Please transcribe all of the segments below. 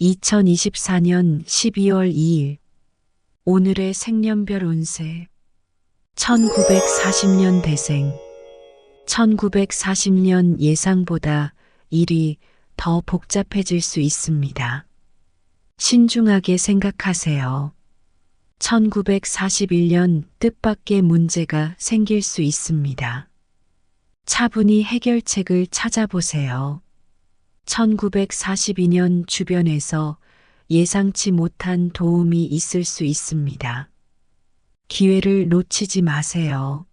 2024년 12월 2일 오늘의 생년별 운세 1940년 대생 1940년 예상보다 일이 더 복잡해질 수 있습니다. 신중하게 생각하세요. 1941년 뜻밖의 문제가 생길 수 있습니다. 차분히 해결책을 찾아보세요. 1942년 주변에서 예상치 못한 도움이 있을 수 있습니다. 기회를 놓치지 마세요.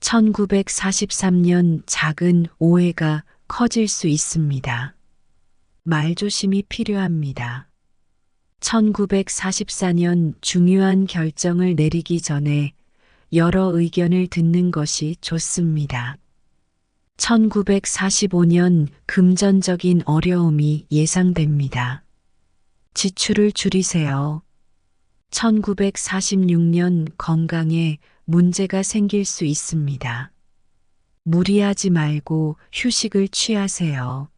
1943년 작은 오해가 커질 수 있습니다. 말조심이 필요합니다. 1944년 중요한 결정을 내리기 전에 여러 의견을 듣는 것이 좋습니다. 1945년 금전적인 어려움이 예상됩니다. 지출을 줄이세요. 1946년 건강에 문제가 생길 수 있습니다. 무리하지 말고 휴식을 취하세요.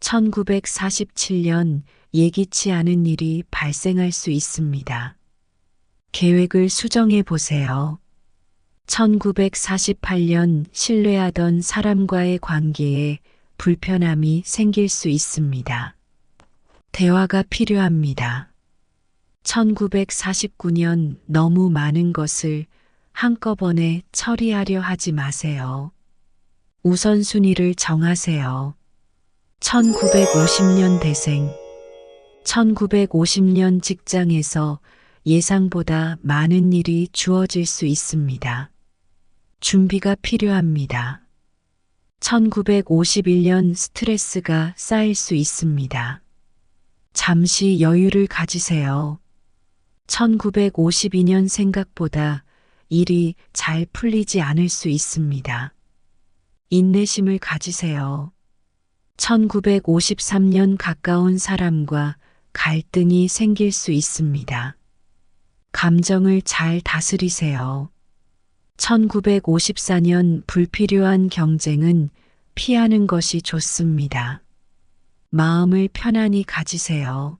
1947년 예기치 않은 일이 발생할 수 있습니다. 계획을 수정해 보세요. 1948년 신뢰하던 사람과의 관계에 불편함이 생길 수 있습니다. 대화가 필요합니다. 1949년 너무 많은 것을 한꺼번에 처리하려 하지 마세요. 우선순위를 정하세요. 1950년 대생 1950년 직장에서 예상보다 많은 일이 주어질 수 있습니다. 준비가 필요합니다. 1951년 스트레스가 쌓일 수 있습니다. 잠시 여유를 가지세요. 1952년 생각보다 일이 잘 풀리지 않을 수 있습니다. 인내심을 가지세요. 1953년 가까운 사람과 갈등이 생길 수 있습니다. 감정을 잘 다스리세요. 1954년 불필요한 경쟁은 피하는 것이 좋습니다. 마음을 편안히 가지세요.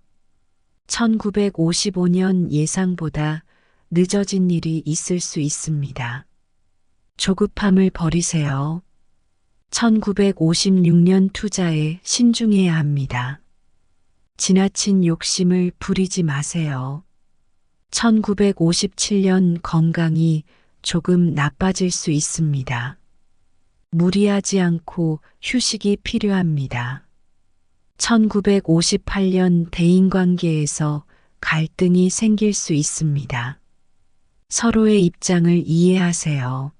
1955년 예상보다 늦어진 일이 있을 수 있습니다. 조급함을 버리세요. 1956년 투자에 신중해야 합니다. 지나친 욕심을 부리지 마세요. 1957년 건강이 조금 나빠질 수 있습니다. 무리하지 않고 휴식이 필요합니다. 1958년 대인관계에서 갈등이 생길 수 있습니다. 서로의 입장을 이해하세요.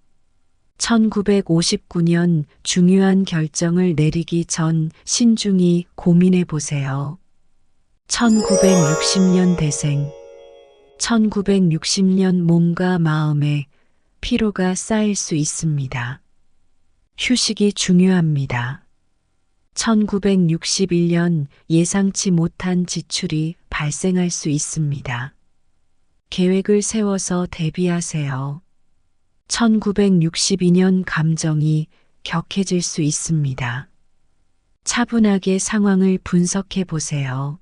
1959년 중요한 결정을 내리기 전 신중히 고민해 보세요. 1960년 대생 1960년 몸과 마음에 피로가 쌓일 수 있습니다. 휴식이 중요합니다. 1961년 예상치 못한 지출이 발생할 수 있습니다. 계획을 세워서 대비하세요. 1962년 감정이 격해질 수 있습니다. 차분하게 상황을 분석해 보세요.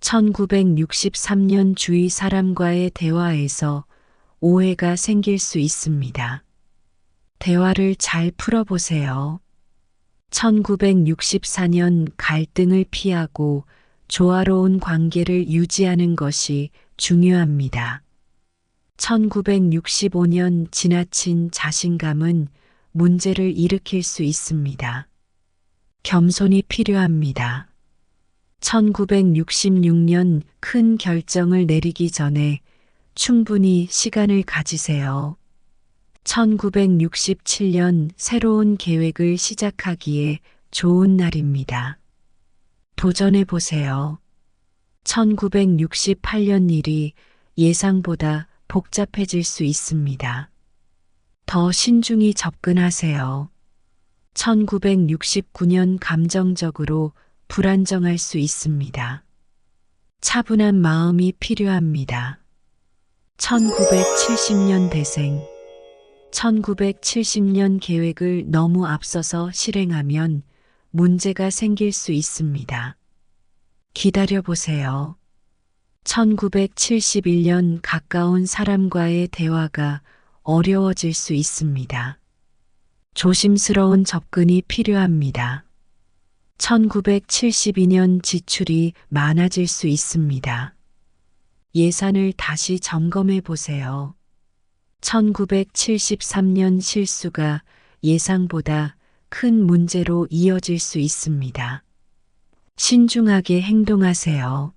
1963년 주위 사람과의 대화에서 오해가 생길 수 있습니다. 대화를 잘 풀어보세요. 1964년 갈등을 피하고 조화로운 관계를 유지하는 것이 중요합니다. 1965년 지나친 자신감은 문제를 일으킬 수 있습니다. 겸손이 필요합니다. 1966년 큰 결정을 내리기 전에 충분히 시간을 가지세요. 1967년 새로운 계획을 시작하기에 좋은 날입니다. 도전해 보세요. 1968년 일이 예상보다 복잡해질 수 있습니다. 더 신중히 접근하세요. 1969년 감정적으로 불안정할 수 있습니다. 차분한 마음이 필요합니다. 1970년 대생 1970년 계획을 너무 앞서서 실행하면 문제가 생길 수 있습니다. 기다려 보세요. 1971년 가까운 사람과의 대화가 어려워질 수 있습니다. 조심스러운 접근이 필요합니다. 1972년 지출이 많아질 수 있습니다. 예산을 다시 점검해 보세요. 1973년 실수가 예상보다 큰 문제로 이어질 수 있습니다. 신중하게 행동하세요.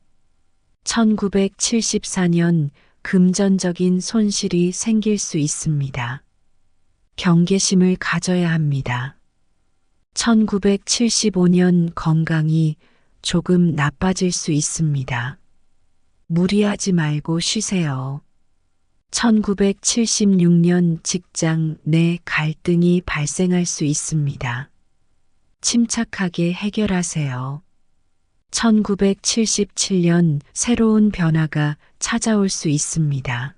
1974년 금전적인 손실이 생길 수 있습니다. 경계심을 가져야 합니다. 1975년 건강이 조금 나빠질 수 있습니다. 무리하지 말고 쉬세요. 1976년 직장 내 갈등이 발생할 수 있습니다. 침착하게 해결하세요. 1977년 새로운 변화가 찾아올 수 있습니다.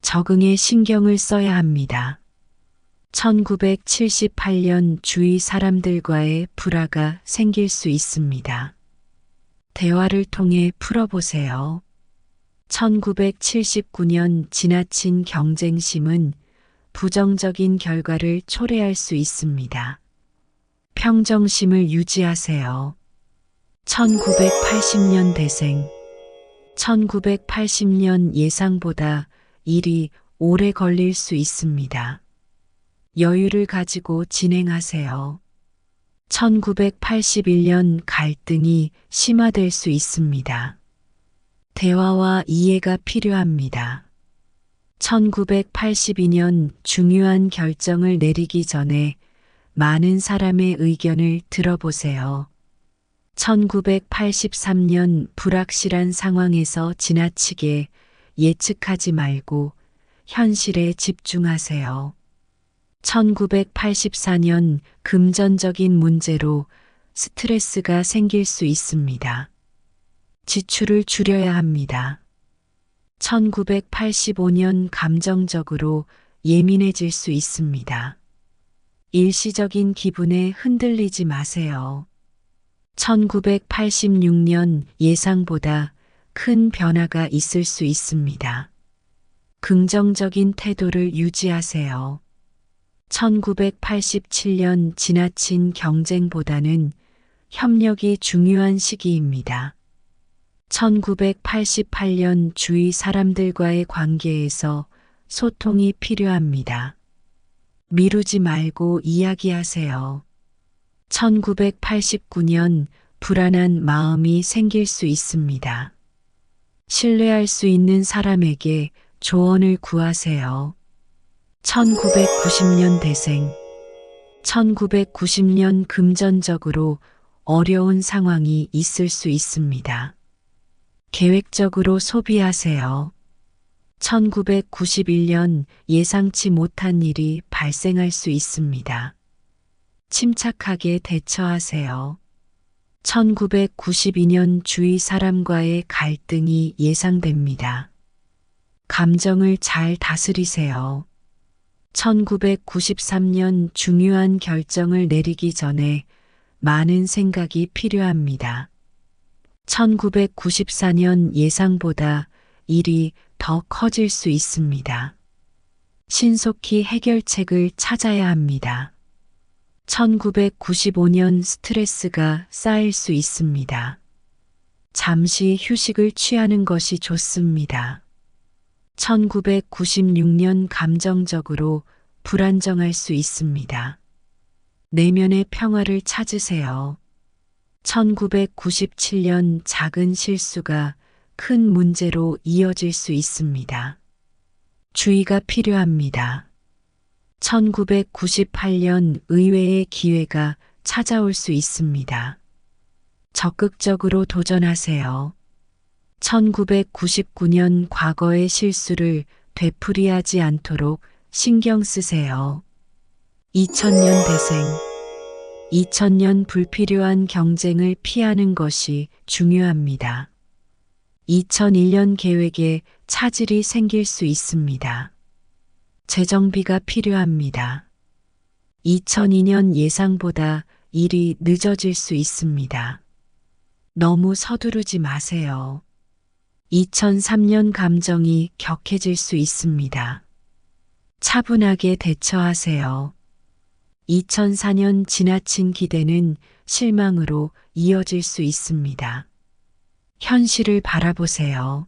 적응에 신경을 써야 합니다. 1978년 주위 사람들과의 불화가 생길 수 있습니다. 대화를 통해 풀어보세요. 1979년 지나친 경쟁심은 부정적인 결과를 초래할 수 있습니다. 평정심을 유지하세요. 1980년 대생 1980년 예상보다 일이 오래 걸릴 수 있습니다. 여유를 가지고 진행하세요. 1981년 갈등이 심화될 수 있습니다. 대화와 이해가 필요합니다. 1982년 중요한 결정을 내리기 전에 많은 사람의 의견을 들어보세요. 1983년 불확실한 상황에서 지나치게 예측하지 말고 현실에 집중하세요. 1984년 금전적인 문제로 스트레스가 생길 수 있습니다. 지출을 줄여야 합니다. 1985년 감정적으로 예민해질 수 있습니다. 일시적인 기분에 흔들리지 마세요. 1986년 예상보다 큰 변화가 있을 수 있습니다. 긍정적인 태도를 유지하세요. 1987년 지나친 경쟁보다는 협력이 중요한 시기입니다. 1988년 주위 사람들과의 관계에서 소통이 필요합니다. 미루지 말고 이야기하세요. 1989년 불안한 마음이 생길 수 있습니다. 신뢰할 수 있는 사람에게 조언을 구하세요. 1990년 대생 1990년 금전적으로 어려운 상황이 있을 수 있습니다. 계획적으로 소비하세요. 1991년 예상치 못한 일이 발생할 수 있습니다. 침착하게 대처하세요. 1992년 주위 사람과의 갈등이 예상됩니다. 감정을 잘 다스리세요. 1993년 중요한 결정을 내리기 전에 많은 생각이 필요합니다. 1994년 예상보다 일이 더 커질 수 있습니다. 신속히 해결책을 찾아야 합니다. 1995년 스트레스가 쌓일 수 있습니다. 잠시 휴식을 취하는 것이 좋습니다. 1996년 감정적으로 불안정할 수 있습니다. 내면의 평화를 찾으세요. 1997년 작은 실수가 큰 문제로 이어질 수 있습니다. 주의가 필요합니다. 1998년 의외의 기회가 찾아올 수 있습니다. 적극적으로 도전하세요. 1999년 과거의 실수를 되풀이하지 않도록 신경 쓰세요. 2000년 대생 2000년 불필요한 경쟁을 피하는 것이 중요합니다. 2001년 계획에 차질이 생길 수 있습니다. 재정비가 필요합니다. 2002년 예상보다 일이 늦어질 수 있습니다. 너무 서두르지 마세요. 2003년 감정이 격해질 수 있습니다. 차분하게 대처하세요. 2004년 지나친 기대는 실망으로 이어질 수 있습니다. 현실을 바라보세요.